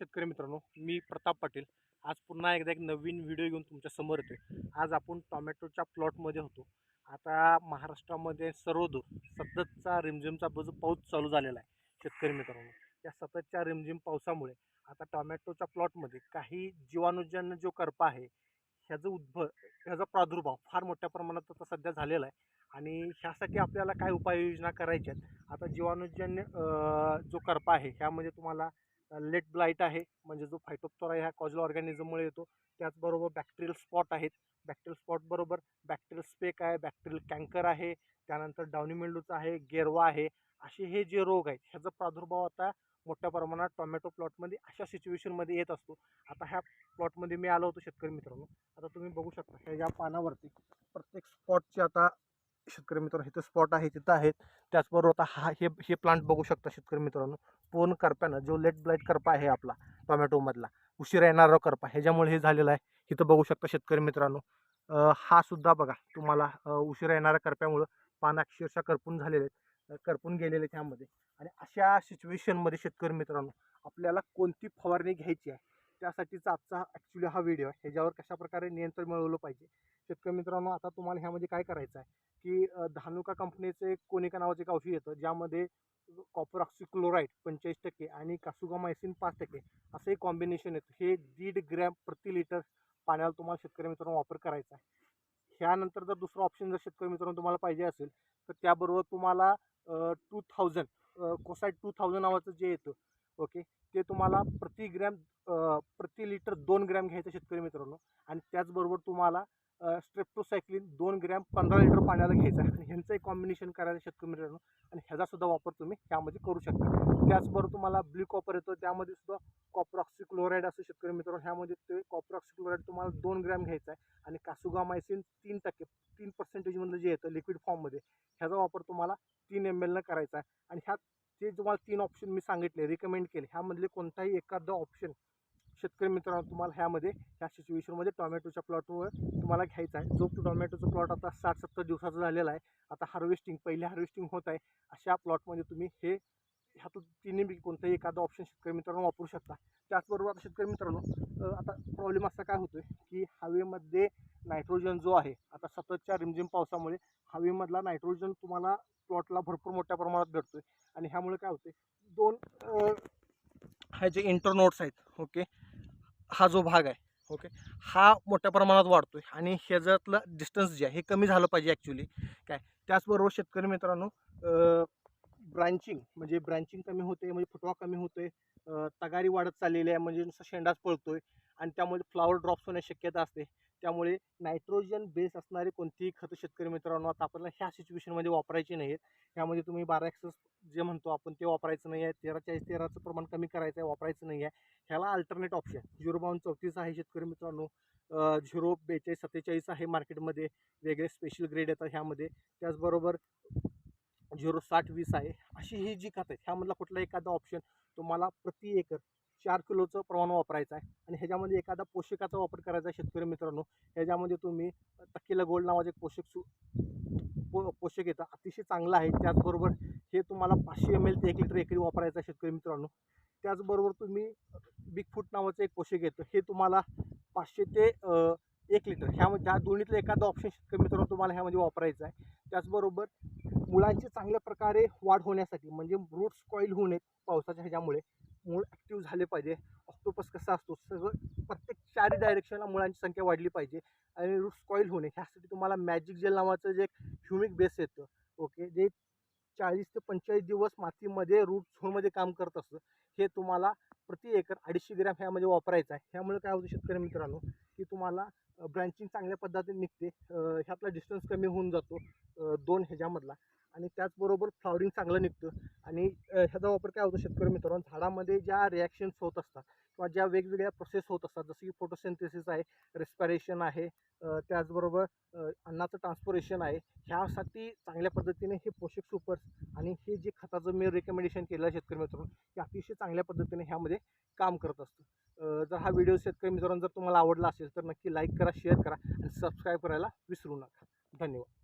शेतकरी मित्रांनो मी प्रताप पाटील. आज पुन्हा एकदा एक नवीन व्हिडिओ घेऊन तुमच्यासमोर येतोय. आज आपण टॉमॅटोच्या प्लॉटमध्ये होतो. आता महाराष्ट्रामध्ये सर्वदूर सततचा रिमझिमचा जो पाऊस चालू झालेला आहे शेतकरी मित्रांनो या सततच्या रिमझिम पावसामुळे आता टॉमॅटोच्या प्लॉटमध्ये काही जीवाणूजन्य जो करपा आहे ह्याचं उद्भव ह्याचा प्रादुर्भाव फार मोठ्या प्रमाणात आता सध्या झालेला आहे. आणि ह्यासाठी आपल्याला काय उपाययोजना करायच्या आहेत? आता जीवाणूजन्य जो करपा आहे ह्यामध्ये तुम्हाला लेट ब्लाईट आहे म्हणजे जो फायटोप्तोरा ह्या कॉजल ऑर्गॅनिझममुळे येतो त्याचबरोबर बॅक्टेरियल स्पॉट आहेत. बॅक्टेरियल स्पॉटबरोबर बॅक्टेरियल स्पेक आहे बॅक्टेरियल कँकर आहे त्यानंतर डावनी मेंडूचा आहे गेरवा आहे असे हे जे रोग आहेत ह्याचा प्रादुर्भाव आता मोठ्या प्रमाणात टोमॅटो प्लॉटमध्ये अशा सिच्युएशनमध्ये येत असतो. आता ह्या प्लॉटमध्ये मी आलो होतो शेतकरी मित्रांनो. आता तुम्ही बघू शकता ह्या या पानावरती प्रत्येक स्पॉटचे आता शेतकरी मित्रांनो इथं स्पॉट आहे तिथं आहेत. त्याचबरोबर आता हा हे हे प्लांट बघू शकता शेतकरी मित्रांनो. पूर्ण करप्यानं जो लेट ब्लाईट करपा आहे आपला टोमॅटोमधला उशिरा येणारा करपा. ह्याच्यामुळे हे झालेलं आहे. इथं बघू शकता शेतकरी मित्रांनो. हा सुद्धा बघा तुम्हाला उशिरा येणाऱ्या करप्यामुळं. पान अक्षरशः करपून झालेले आहेत. करपून गेलेले आहेत आणि अशा सिच्युएशनमध्ये शेतकरी मित्रांनो आपल्याला कोणती फवारणी घ्यायची आहे त्यासाठीचा आजचा ॲक्च्युली हा व्हिडिओ आहे. ह्याच्यावर कशाप्रकारे नियंत्रण मिळवलं पाहिजे. शेतकरी मित्रांनो आता तुम्हाला ह्यामध्ये काय करायचं आहे? की धानुका कंपनीचं एक कोनिका नावाचं एक औषध येतं ज्यामध्ये कॉपर ऑक्सिक्लोराईड पंचेचाळीस टक्के आणि कासुगामायसिन पाच टक्के असं एक कॉम्बिनेशन येतं. हे दीड ग्रॅम प्रति लिटर पाण्याला तुम्हाला शेतकरी मित्रांनो वापर करायचा आहे. ह्यानंतर जर दुसरं ऑप्शन जर शेतकरी मित्रांनो तुम्हाला पाहिजे असेल तर त्याबरोबर तुम्हाला टू थाउजंड कोसाईट टू थाउजंड नावाचं जे येतं ओके? ते तुम्हाला प्रति ग्रॅम प्रति लिटर दोन ग्रॅम घ्यायचं शेतकरी मित्रांनो. आणि त्याचबरोबर तुम्हाला स्ट्रेप्टोसायक्लिन दोन ग्रॅम पंधरा लिटर पाण्याला घ्यायचं आहे. आणि ह्यांचंही कॉम्बिनेशन करायचं शेतकरी मित्रांनो. आणि ह्याचासुद्धा वापर तुम्ही ह्यामध्ये करू शकता. त्याचबरोबर तुम्हाला ब्ल्यू कॉपर येतो. त्यामध्ये सुद्धा कॉपर ऑक्सिक्लोराईड असं शेतकरी मित्रांनो. ह्यामध्ये ते कॉपर क्लोराईड तुम्हाला दोन ग्रॅम घ्यायचा आहे. आणि कासुगामायसिन तीन टक्के तीन पर्सेंटेजमधलं जे येतं लिक्विड फॉर्ममध्ये ह्याचा वापर तुम्हाला तीन एम एलनं करायचा आहे. आणि ह्या जे तुम्हाला तीन ऑप्शन मी सांगितले रिकमेंड केले ह्यामधले कोणताही एखादा ऑप्शन शेतकरी मित्रांनो तुम्हाला ह्यामध्ये ह्या सिच्युएशनमध्ये टोमॅटोच्या प्लॉटवर तुम्हाला घ्यायचा आहे. जो टोमॅटोचं प्लॉट आता साठ सत्तर दिवसाचा झालेला आहे आता हार्वेस्टिंग पहिले हार्वेस्टिंग होत आहे अशा प्लॉटमध्ये तुम्ही हे ह्यातून तिन्ही कोणतंही एखादा ऑप्शन शेतकरी मित्रांनो वापरू शकता. त्याचबरोबर आता शेतकरी मित्रांनो आता प्रॉब्लेम असा काय होतोय की हवेमध्ये नायट्रोजन जो आहे आता सततच्या रिमझिम पावसामुळे हवेमधला नायट्रोजन तुम्हाला प्लॉटला भरपूर मोठ्या प्रमाणात भेटतोय. आणि ह्यामुळे काय होते दोन हे हा जे इंटरनोट्स आहेत ओके हा जो भाग आहे ओके हा मोठ्या प्रमाणात वाढतोय. आणि ह्याच्यातलं डिस्टन्स जे आहे हे कमी झालं पाहिजे ॲक्च्युली काय? त्याचबरोबर शेतकरी मित्रांनो ब्रांचिंग म्हणजे ब्रांचिंग कमी होते म्हणजे फुटवा कमी होतोय तगारी वाढत चाललेली आहे म्हणजे नुसता शेंडाच पळतोय आणि त्यामुळे फ्लावर ड्रॉप्स होण्याची शक्यता असते. त्यामुळे नायट्रोजन बेस असणारे कोणतीही खतं शेतकरी मित्रांनो आता आपल्याला ह्या सिच्युएशनमध्ये वापरायची नाहीत ह्यामध्ये तुम्ही बारा एक्सेस जे म्हणतो आपण ते वापरायचं नाही आहे. तेरा चाळीस तेराचं प्रमाण कमी करायचं आहे वापरायचं नाही आहे. ह्याला अल्टरनेट ऑप्शन झिरो बावन्न चौतीस आहे शेतकरी मित्रांनो झिरो बेचाळीस सत्तेचाळीस आहे मार्केटमध्ये वेगळे स्पेशल ग्रेड येतात ह्यामध्ये. त्याचबरोबर झिरो साठ वीस आहे. अशी ही जी खत आहे ह्यामधला कुठला एखादा ऑप्शन तुम्हाला प्रति एकर चार किलोचं प्रमाण वापरायचं आहे आणि ह्याच्यामध्ये एखादा पोषकाचा वापर करायचा आहे शेतकरी मित्रांनो ह्याच्यामध्ये तुम्ही तक्कीला गोल्ड नावाचे एक पोषक सु पो पोषक येतं अतिशय चांगलं आहे. त्याचबरोबर हे तुम्हाला पाचशे एम एल ते एक लिटर एकरी वापरायचं आहे शेतकरी मित्रांनो. त्याचबरोबर तुम्ही बिग फूट नावाचं एक पोषक येतं हे तुम्हाला पाचशे ते एक लिटर ह्यामध्ये ह्या दोन्हीतलं एखादं ऑप्शन शेतकरी मित्रांनो तुम्हाला ह्यामध्ये वापरायचं आहे. त्याचबरोबर मुळांची चांगल्या प्रकारे वाढ होण्यासाठी म्हणजे रूट्स कॉईल होऊ नयेत पावसाच्या ह्याच्यामुळे मूळ ॲक्टिव्ह झाले पाहिजे. ऑक्टोपस कसा असतो सगळं प्रत्येक चारही डायरेक्शनला मुळांची संख्या वाढली पाहिजे आणि रूट्स कॉईल होणे ह्यासाठी तुम्हाला मॅजिक जेल नावाचं जे ह्युमिक बेस येतं ओके जे चाळीस ते पंचेचाळीस दिवस मातीमध्ये रूट झोनमध्ये काम करत असतं हे तुम्हाला प्रति एकर अडीचशे ग्रॅम ह्यामध्ये वापरायचं आहे. ह्यामुळे काय होतं शेतकरी मित्रांनो की तुम्हाला ब्रँचिंग चांगल्या पद्धतीने निघते. ह्यातला डिस्टन्स कमी होऊन जातो दोन ह्याच्यामधला. आणि त्याचबरोबर फ्लॉवरिंग चांगलं निघतं. आणि ह्याचा वापर काय होतो शेतकरी मित्रांनो? झाडामध्ये ज्या रिॲक्शन्स होत असतात किंवा ज्या वेगवेगळ्या प्रोसेस होत असतात जसं की फोटोसिंथेसिस आहे रेस्पायरेशन आहे त्याचबरोबर अन्नाचं ट्रान्सपोरेशन आहे ह्यासाठी चांगल्या पद्धतीने हे पोषक सुपर्स आणि हे जे खताचं मी रेकमेंडेशन केलं आहे शेतकरी मित्रांनो हे अतिशय चांगल्या पद्धतीने ह्यामध्ये काम करत असतं. जर हा व्हिडिओ शेतकरी मित्रांनो जर तुम्हाला आवडला असेल तर नक्की लाईक करा शेअर करा आणि सबस्क्राईब करायला विसरू नका. धन्यवाद.